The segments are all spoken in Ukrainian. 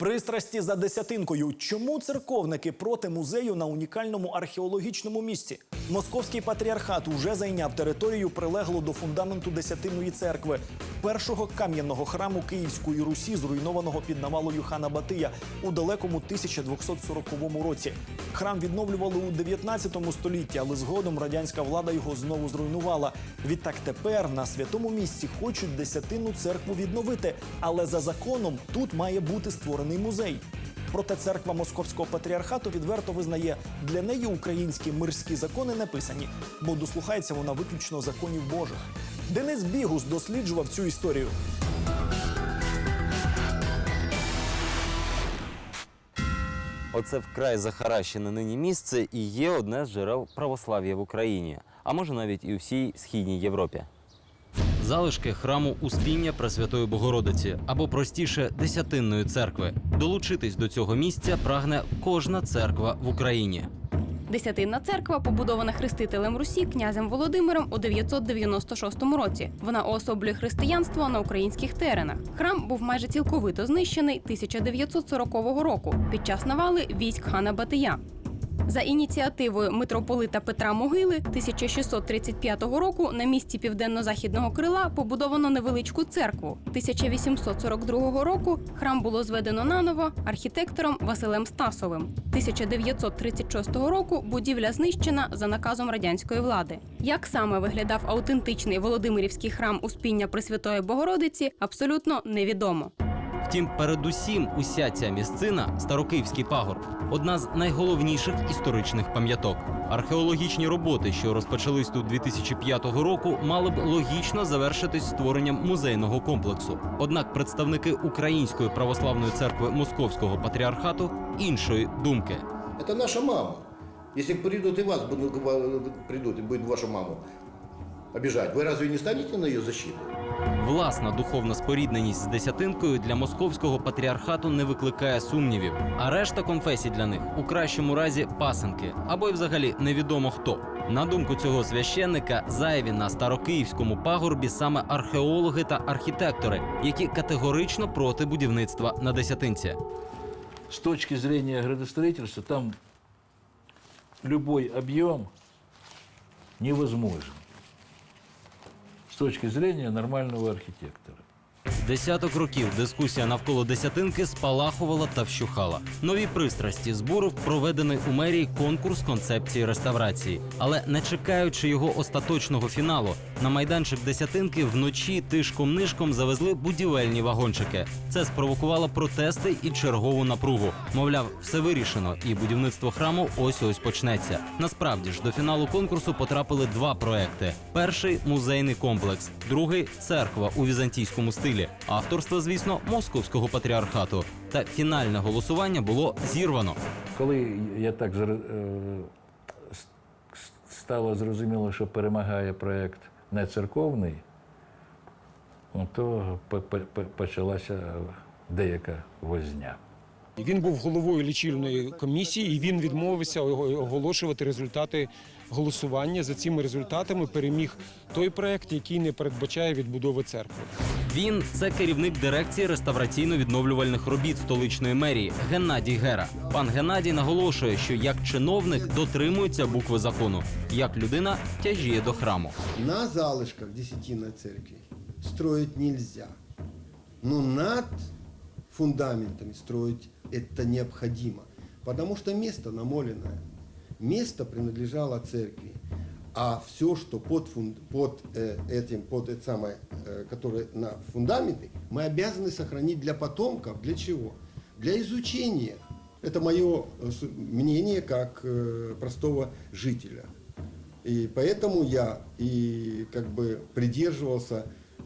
Пристрасті за десятинкою. Чому церковники проти музею на унікальному археологічному місці? Московський патріархат уже зайняв територію прилеглу до фундаменту Десятинної церкви, першого кам'яного храму Київської Русі, зруйнованого під навалою хана Батия у далекому 1240 році. Храм відновлювали у 19 столітті, але згодом радянська влада його знову зруйнувала. Відтак тепер на святому місці хочуть десятинну церкву відновити, але за законом тут має бути створений музей. Проте церква московського патріархату відверто визнає, для неї українські мирські закони не писані, бо дослухається вона виключно законів Божих. Денис Бігус досліджував цю історію. Оце вкрай захаращене нині місце і є одне з джерел православ'я в Україні, а може навіть і у всій східній Європі. Залишки храму Успіння Пресвятої Богородиці або простіше Десятинної церкви. Долучитись до цього місця прагне кожна церква в Україні. Десятинна церква побудована хрестителем Русі князем Володимиром у 996 році. Вона уособлює християнство на українських теренах. Храм був майже цілковито знищений 1940 року під час навали військ хана Батия. За ініціативою митрополита Петра Могили 1635 року на місці південно-західного крила побудовано невеличку церкву. 1842 року храм було зведено наново архітектором Василем Стасовим. 1936 року будівля знищена за наказом радянської влади. Як саме виглядав автентичний Володимирівський храм Успіння Пресвятої Богородиці, абсолютно невідомо. Втім, передусім, уся ця місцина Старокиївський пагорб одна з найголовніших історичних пам'яток. Археологічні роботи, що розпочались тут 2005 року, мали б логічно завершитись створенням музейного комплексу. Однак представники Української православної церкви Московського патріархату іншої думки. Это наша мама. Если придут и вас будут, придут и будет вашу маму обижать, вы разве не станете на ее защиту? Власна духовна спорідненість з десятинкою для московського патріархату не викликає сумнівів. А решта конфесій для них у кращому разі пасенки або й взагалі невідомо хто. На думку цього священника, зайві на старокиївському пагорбі саме археологи та архітектори, які категорично проти будівництва на десятинці. с точки зрения градостроительства там любой объем невозможен точки зрения нормального архитектора. Десяток років дискусія навколо десятинки спалахувала та вщухала. Нові пристрасті збурив проведений у мерії конкурс концепції реставрації. Але не чекаючи його остаточного фіналу, на майданчик десятинки вночі тишком-нишком завезли будівельні вагончики. Це спровокувало протести і чергову напругу. Мовляв, все вирішено, і будівництво храму ось ось почнеться. Насправді ж до фіналу конкурсу потрапили два проекти: перший музейний комплекс, другий церква у візантійському стилі. Авторство, звісно, московського патріархату. Та фінальне голосування було зірвано. Коли я так зр- е, стало зрозуміло, що перемагає проєкт не церковний, ну, то по- по- по- почалася деяка возня. Він був головою лічильної комісії, і він відмовився ого- оголошувати результати голосування. За цими результатами переміг той проект, який не передбачає відбудови церкви. Він це керівник дирекції реставраційно-відновлювальних робіт столичної мерії Геннадій Гера. Пан Геннадій наголошує, що як чиновник дотримується букви закону, як людина тяжіє до храму. На залышках Десятинной церкви строить нельзя. Но над фундаментами строить это необходимо. Потому что место намоленное. Место принадлежало церкви А все, что под, фунд- под э, этим, под это самое, э, которое на фундаменты, мы обязаны сохранить для потомков. Для чего? Для изучения. Это мое э, с- мнение как э, простого жителя. И поэтому я и как бы придерживался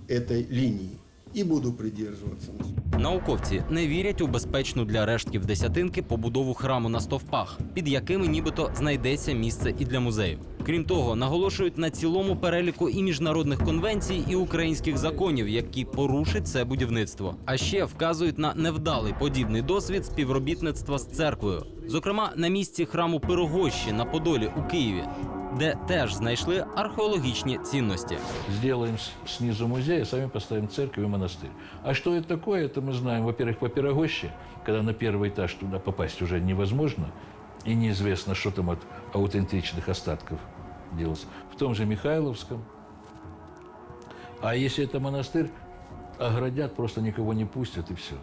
этой линии. И буду придерживаться. Науковці не вірять у безпечну для рештків десятинки побудову храму на стовпах, під якими нібито знайдеться місце і для музею. Крім того, наголошують на цілому переліку і міжнародних конвенцій, і українських законів, які порушить це будівництво. А ще вказують на невдалий подібний досвід співробітництва з церквою, зокрема на місці храму Пирогощі на Подолі у Києві. де теж знайшли археологічні цінності. Сделаем с- снизу музей, а сами поставим церковь и монастырь. А что это такое, это мы знаем, во-первых, по Пирогоще, когда на первый этаж туда попасть уже невозможно, и неизвестно, что там от аутентичных остатков делалось. В том же Михайловском. А если это монастырь, оградят, просто никого не пустят, и все.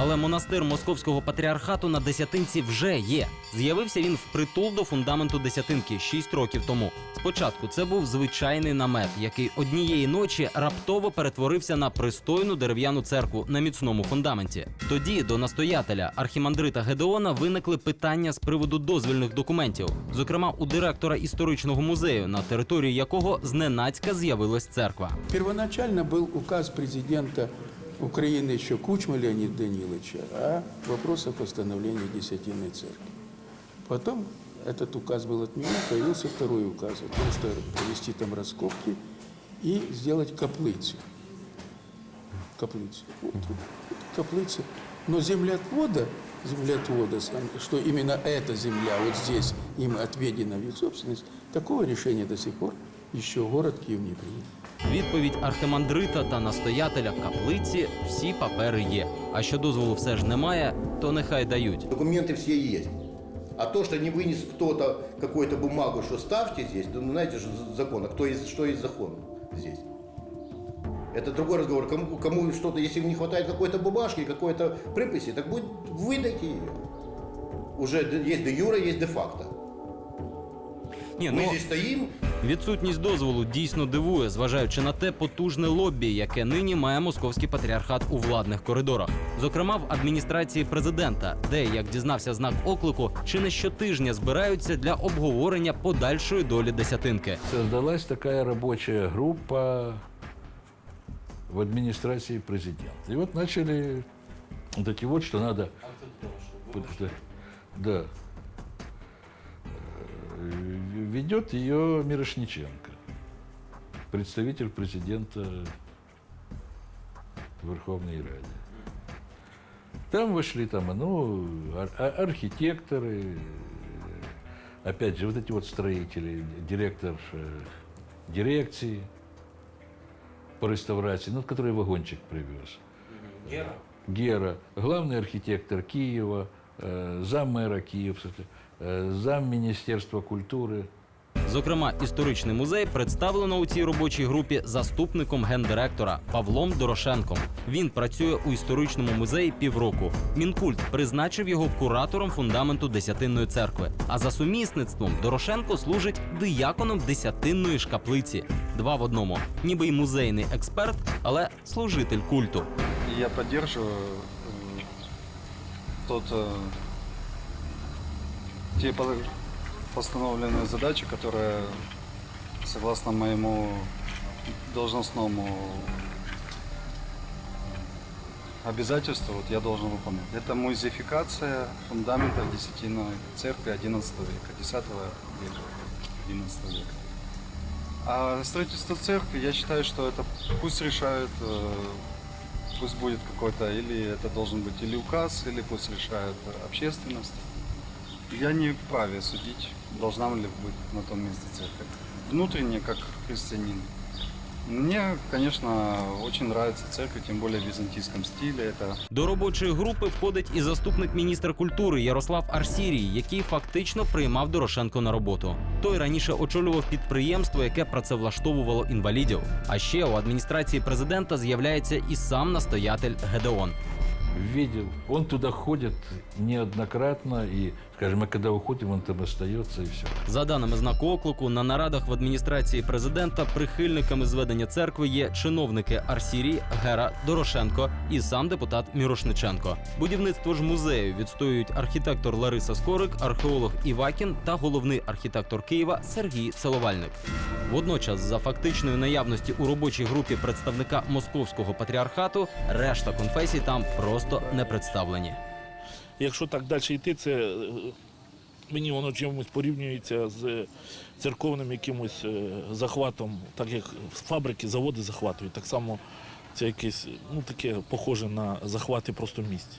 Але монастир московського патріархату на десятинці вже є. З'явився він впритул до фундаменту десятинки 6 років тому. Спочатку це був звичайний намет, який однієї ночі раптово перетворився на пристойну дерев'яну церкву на міцному фундаменті. Тоді до настоятеля архімандрита Гедеона виникли питання з приводу дозвільних документів, зокрема у директора історичного музею, на території якого зненацька з'явилась церква. Первоначально был указ президента Украины еще Кучма Леонида Даниловича о вопросах восстановления Десятинной церкви. Потом этот указ был отменен, появился второй указ о том, что провести там раскопки и сделать каплицу. Каплицу. Вот, вот каплица. Но землеотвода, землеотвода, что именно эта земля вот здесь им отведена в их собственность, такого решения до сих пор еще город Киев не принял. Відповідь архимандрита та настоятеля каплиці всі папери є. А що дозволу все ж немає, то нехай дають. Документы все есть. А то, что не вынес кто-то какую-то бумагу, что ставьте здесь, ну, знаете же закон, а кто есть, что есть закон здесь? Это другой разговор. Кому, кому что-то, если не хватает какой-то бумажки, какой-то приписи, так будет, выдайте ее. Уже д- есть де юра, есть де факто. Ні, Мы ну здесь стоим, відсутність дозволу дійсно дивує, зважаючи на те потужне лоббі, яке нині має московський патріархат у владних коридорах. Зокрема, в адміністрації президента, де, як дізнався знак оклику, чи не щотижня збираються для обговорення подальшої долі десятинки. Создалась такая рабочая группа в администрации президента. И вот начали вот эти вот, что надо... Да. Ведет ее Мирошниченко, представитель президента Верховной Ради. Там вошли там, ну, ар- а- архитекторы, опять же, вот эти вот строители, директор э, дирекции по реставрации, ну, который вагончик привез. Гера. Гера, главный архитектор Киева, э, зам мэра Киева, зам Министерства культуры. Зокрема, історичний музей представлено у цій робочій групі заступником гендиректора Павлом Дорошенком. Він працює у історичному музеї півроку. Мінкульт призначив його куратором фундаменту Десятинної церкви. А за сумісництвом Дорошенко служить дияконом Десятинної ж каплиці. Два в одному, ніби й музейний експерт, але служитель культу. И я поддерживаю э, тот, э, те по- постановленные задачи, которые, согласно моему должностному обязательству, вот я должен выполнять. Это музеификация фундаментов Десятиной церкви XI века, X века, XI века. А строительство церкви, я считаю, что это пусть решают э, пусть будет какой-то, или это должен быть или указ, или пусть решает общественность. Я не вправе судить, должна ли быть на том месте церковь. Внутренне, как христианин. Мне, конечно, очень нравится церковь, тем более в византийском стиле. Это До робочої групи входить і заступник міністра культури Ярослав Арсірій, який фактично приймав Дорошенко на роботу. Той раніше очолював підприємство, яке працевлаштовувало інвалідів. А ще у адміністрації президента з'являється і сам настоятель Гедеон. Видел. Он туда ходит неоднократно, и, скажем, а когда уходим, он там остается, и все. За даними знаку оклику, на нарадах в адміністрації президента прихильниками зведення церкви є чиновники Арсірій, Гера, Дорошенко і сам депутат Мірошниченко. Будівництво ж музею відстоюють архітектор Лариса Скорик, археолог Івакін та головний архітектор Києва Сергій Целовальник. Водночас, за фактичної наявності у робочій групі представника московського патріархату, решта конфесій там просто не представлені. Якщо так далі йти, це е, мені воно чимось порівнюється з церковним якимось е, захватом, так як фабрики, заводи захватують. Так само це якесь ну, таке похоже на захвати просто місць.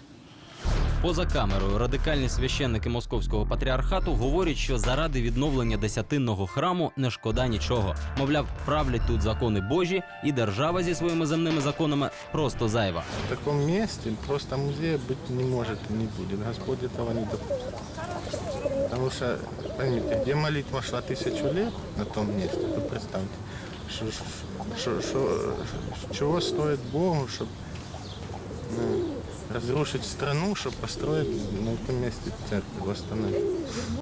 Поза камерою радикальні священники московського патріархату говорять, що заради відновлення десятинного храму не шкода нічого. Мовляв, правлять тут закони Божі, і держава зі своїми земними законами просто зайва. В таком месте просто музея быть не может и не будет. Господь этого не допустит. Потому что, поймите, где молитва шла тысячу лет на том месте, вы представьте, что, что, что, чего стоит Богу, чтобы разрушить страну, чтобы построить на этом месте церковь, восстановить.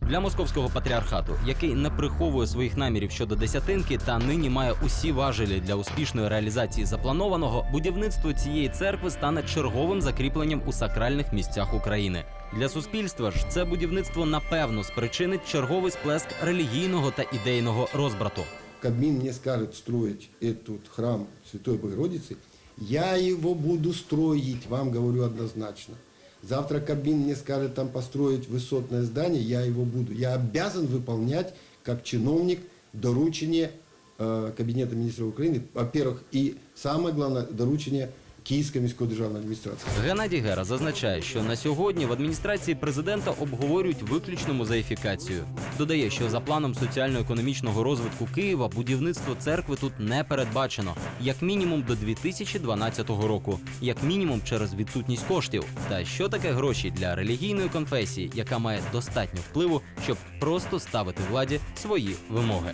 Для московського патріархату, який не приховує своїх намірів щодо десятинки та нині має усі важелі для успішної реалізації запланованого, будівництво цієї церкви стане черговим закріпленням у сакральних місцях України. Для суспільства ж це будівництво напевно спричинить черговий сплеск релігійного та ідейного розбрату. Кабмин мне скажет строить этот храм Святой Богородицы, я его буду строить, вам говорю однозначно. Завтра Кабмин мне скажет там построить высотное здание, я его буду. Я обязан выполнять как чиновник доручение э, Кабинета министров Украины, во-первых, и самое главное, доручение Киевской міської державної адміністрації. Геннадій Гера зазначає, що на сьогодні в адміністрації президента обговорюють виключно музеїфікацію. Додає, що за планом соціально-економічного розвитку Києва будівництво церкви тут не передбачено, як мінімум до 2012 року, як мінімум через відсутність коштів. Та що таке гроші для релігійної конфесії, яка має достатньо впливу, щоб просто ставити владі свої вимоги.